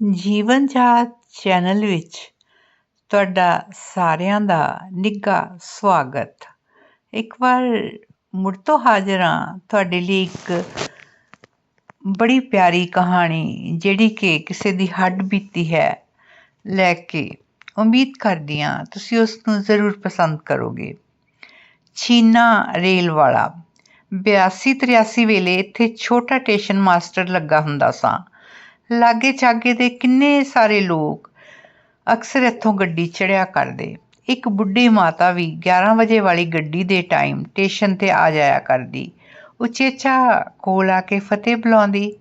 ਜੀਵਨ ਜਾਚ ਚੈਨਲ ਵਿੱਚ ਤੁਹਾਡਾ ਸਾਰਿਆਂ ਦਾ ਨਿੱਘਾ ਸਵਾਗਤ। ਇੱਕ ਵਾਰ ਮੁੜ ਤੋਂ ਹਾਜ਼ਰ ਹਾਂ, ਤੁਹਾਡੇ ਲਈ ਇੱਕ ਬੜੀ ਪਿਆਰੀ ਕਹਾਣੀ, ਜਿਹੜੀ ਕਿ ਕਿਸੇ ਦੀ ਹੱਡ ਬੀਤੀ ਹੈ, ਲੈ ਕੇ ਉਮੀਦ ਕਰਦੀ ਹਾਂ ਤੁਸੀਂ ਉਸ ਨੂੰ ਜ਼ਰੂਰ ਪਸੰਦ ਕਰੋਗੇ। ਛੀਨਾ ਰੇਲ ਵਾਲਾ। ਬਿਆਸੀ ਤਰਿਆਸੀ ਵੇਲੇ ਇੱਥੇ ਛੋਟਾ ਸਟੇਸ਼ਨ ਮਾਸਟਰ ਲੱਗਾ ਹੁੰਦਾ ਸਾਂ। ਲਾਗੇ ਚਾਗੇ ਦੇ ਕਿੰਨੇ ਸਾਰੇ ਲੋਕ ਅਕਸਰ ਇੱਥੋਂ ਗੱਡੀ ਚੜਿਆ ਕਰਦੇ। ਇੱਕ ਬੁੱਢੀ ਮਾਤਾ ਵੀ 11 ਵਜੇ ਵਾਲੀ ਗੱਡੀ ਦੇ ਟਾਈਮ ਸਟੇਸ਼ਨ ਤੇ ਆ ਜਾਇਆ ਕਰਦੀ। ਉਚੇਚਾ ਕੋਲ ਆ ਕੇ ਫਤਿਹ ਬੁਲਾਉਂਦੀ।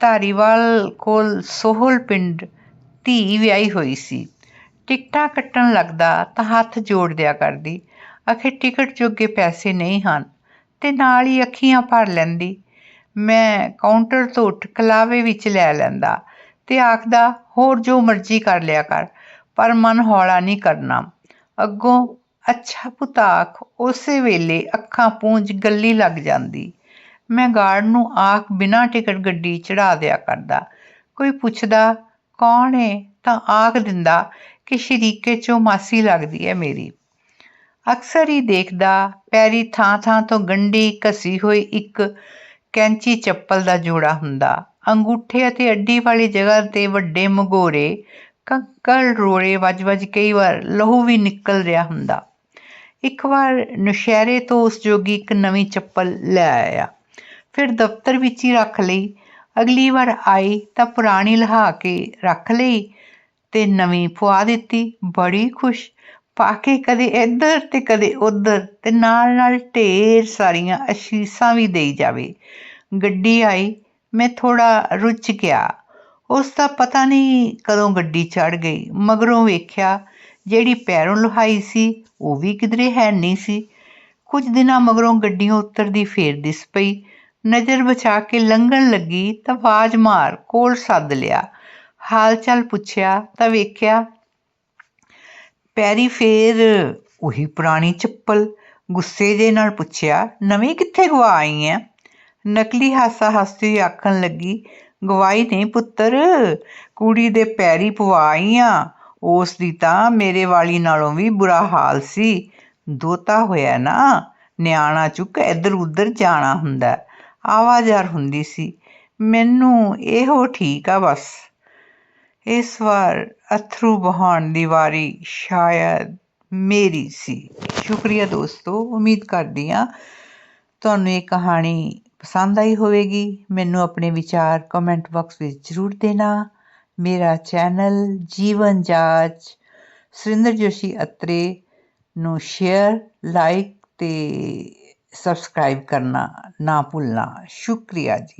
ਧਾਰੀਵਾਲ ਕੋਲ ਸੋਹਲ ਪਿੰਡ ਧੀ ਵਿਆਹੀ ਹੋਈ ਸੀ। ਟਿਕਟਾਂ ਕੱਟਣ ਲੱਗਦਾ ਤਾਂ ਹੱਥ ਜੋੜ ਦਿਆ ਕਰਦੀ। ਅਖੇ ਟਿਕਟ ਜੋਗੇ ਪੈਸੇ ਨਹੀਂ ਹਨ। ਤੇ ਨਾਲ ਹੀ ਅੱਖੀਆਂ ਭਰ ਲੈਂਦੀ। ਮੈਂ ਕਾਊਂਟਰ ਤੋਂ ਉੱਠ ਕਲਾਵੇ ਵਿੱਚ ਲੈ ਲੈਂਦਾ ਤੇ ਆਖਦਾ, ਹੋਰ ਜੋ ਮਰਜ਼ੀ ਕਰ ਲਿਆ ਕਰ, ਪਰ ਮਨ ਹੌਲਾ ਨਹੀਂ ਕਰਨਾ। ਅੱਗੋਂ ਅੱਛਾ ਪੁਤਾਖ ਉਸੇ ਵੇਲੇ ਅੱਖਾਂ ਪੂੰਝ ਗੱਲੀ ਲੱਗ ਜਾਂਦੀ। ਮੈਂ ਗਾਰਡ ਨੂੰ ਆਖ ਬਿਨਾਂ ਟਿਕਟ ਗੱਡੀ ਚੜਾ ਦਿਆ ਕਰਦਾ। ਕੋਈ ਪੁੱਛਦਾ, ਕੌਣ ਏ? ਤਾਂ ਆਖ ਦਿੰਦਾ ਕਿ ਸ਼ਰੀਕੇ ਚੋਂ ਮਾਸੀ ਲੱਗਦੀ ਹੈ ਮੇਰੀ। ਅਕਸਰ ਹੀ ਦੇਖਦਾ ਪੈਰੀ ਥਾਂ ਥਾਂ ਤੋਂ ਗੰਢੀ ਘਸੀ ਹੋਈ ਇੱਕ ਕੈਂਚੀ ਚੱਪਲ ਦਾ ਜੋੜਾ ਹੁੰਦਾ। ਅੰਗੂਠੇ ਅਤੇ ਅੱਡੀ ਵਾਲੀ ਜਗ੍ਹਾ ਤੇ ਵੱਡੇ ਮਗੋਰੇ ਕੰਕਲ ਰੋੜੇ ਵੱਜ-ਵੱਜ ਕਈ ਵਾਰ ਲਹੂ ਵੀ ਨਿਕਲ ਰਿਹਾ ਹੁੰਦਾ। ਇੱਕ ਵਾਰ ਨਸ਼ਹਿਰੇ ਤੋਂ ਉਸ ਜੋਗੀ ਇੱਕ ਨਵੀਂ ਚੱਪਲ ਲੈ ਆਇਆ। ਫਿਰ ਦਫ਼ਤਰ ਵਿੱਚ ਹੀ ਰੱਖ ਲਈ। ਅਗਲੀ ਵਾਰ ਆਈ ਤਾਂ ਪੁਰਾਣੀ ਲਹਾ ਕੇ ਰੱਖ ਲਈ ਤੇ ਨਵੀਂ ਪਵਾ ਦਿੱਤੀ। ਬੜੀ ਖੁਸ਼। ਪਾ ਕੇ ਕਦੇ ਇੱਧਰ ਤੇ ਕਦੇ ਉੱਧਰ ਤੇ ਨਾਲ ਨਾਲ ਢੇਰ ਸਾਰੀਆਂ ਅਸ਼ੀਸਾਂ ਵੀ ਦੇਈ ਜਾਵੇ। ਗੱਡੀ ਆਈ, ਮੈਂ ਥੋੜਾ ਰੁੱਝ ਗਿਆ। ਉਸ ਦਾ ਪਤਾ ਨਹੀਂ ਕਦੋਂ ਗੱਡੀ ਚੜ ਗਈ, ਮਗਰੋਂ ਵੇਖਿਆ ਜਿਹੜੀ ਪੈਰੋਂ ਲੁਹਾਈ ਸੀ, ਉਹ ਵੀ ਕਿਧਰੇ ਹੈ ਨਹੀਂ ਸੀ। ਕੁਝ ਦਿਨਾਂ ਮਗਰੋਂ ਗੱਡੀਆਂ ਉਤਰਦੀ ਫੇਰ ਦਿਸ ਪਈ। ਨਜ਼ਰ ਬਚਾ ਕੇ ਲੰਘਣ ਲੱਗੀ ਤਾਂ ਆਵਾਜ਼ ਮਾਰ, ਕੋਲ ਸੱਦ ਲਿਆ। ਹਾਲ ਚਾਲ ਪੁੱਛਿਆ ਤਾਂ ਵੇਖਿਆ ਪੈਰੀ ਫੇਰ ਉਹੀ ਪੁਰਾਣੀ ਚੱਪਲ ਗੁੱਸੇ ਜੇ ਨਾਲ ਪੁੱਛਿਆ, ਨਵੀਂ ਕਿੱਥੇ ਗਵਾ ਆਈ ਐ? ਨਕਲੀ ਹਾਸਾ ਹੱਸਦੀ ਆਖਣ ਲੱਗੀ ਗਵਾਈ ਨਹੀਂ ਪੁੱਤਰ, ਕੁੜੀ ਦੇ ਪੈਰੀ ਪਵਾਈਆਂ ਉਸ ਦੀ ਤਾਂ ਮੇਰੇ ਵਾਲੀ ਨਾਲੋਂ ਵੀ ਬੁਰਾ ਹਾਲ ਸੀ। ਦੋਤਾ ਹੋਇਆ ਨਾ, ਨਿਆਣਾ ਚੁੱਕ ਇੱਧਰ ਉੱਧਰ ਜਾਣਾ ਹੁੰਦਾ। ਆਵਾਜ਼ਾਰ ਹੁੰਦੀ ਸੀ, ਮੈਨੂੰ ਇਹੋ ਠੀਕ ਆ ਬਸ। ਇਸ ਵਾਰ ਅੱਥਰੂ ਬਹਾਉਣ ਦੀ ਵਾਰੀ ਸ਼ਾਇਦ ਮੇਰੀ ਸੀ। ਸ਼ੁਕਰੀਆ ਦੋਸਤੋ, ਉਮੀਦ ਕਰਦੀ ਹਾਂ ਤੁਹਾਨੂੰ ਇਹ ਕਹਾਣੀ ਪਸੰਦ ਆਈ ਹੋਵੇਗੀ। ਮੈਨੂੰ ਆਪਣੇ ਵਿਚਾਰ ਕਮੈਂਟ ਬਾਕਸ ਵਿੱਚ ਜ਼ਰੂਰ ਦੇਣਾ। ਮੇਰਾ ਚੈਨਲ ਜੀਵਨ ਜਾਚ, ਸੁਰਿੰਦਰ ਜੋਸ਼ੀ ਅਤਰੇ ਨੂੰ ਸ਼ੇਅਰ ਲਾਈਕ ਤੇ ਸਬਸਕ੍ਰਾਈਬ ਕਰਨਾ ਨਾ ਭੁੱਲਣਾ। ਸ਼ੁਕਰੀਆ ਜੀ।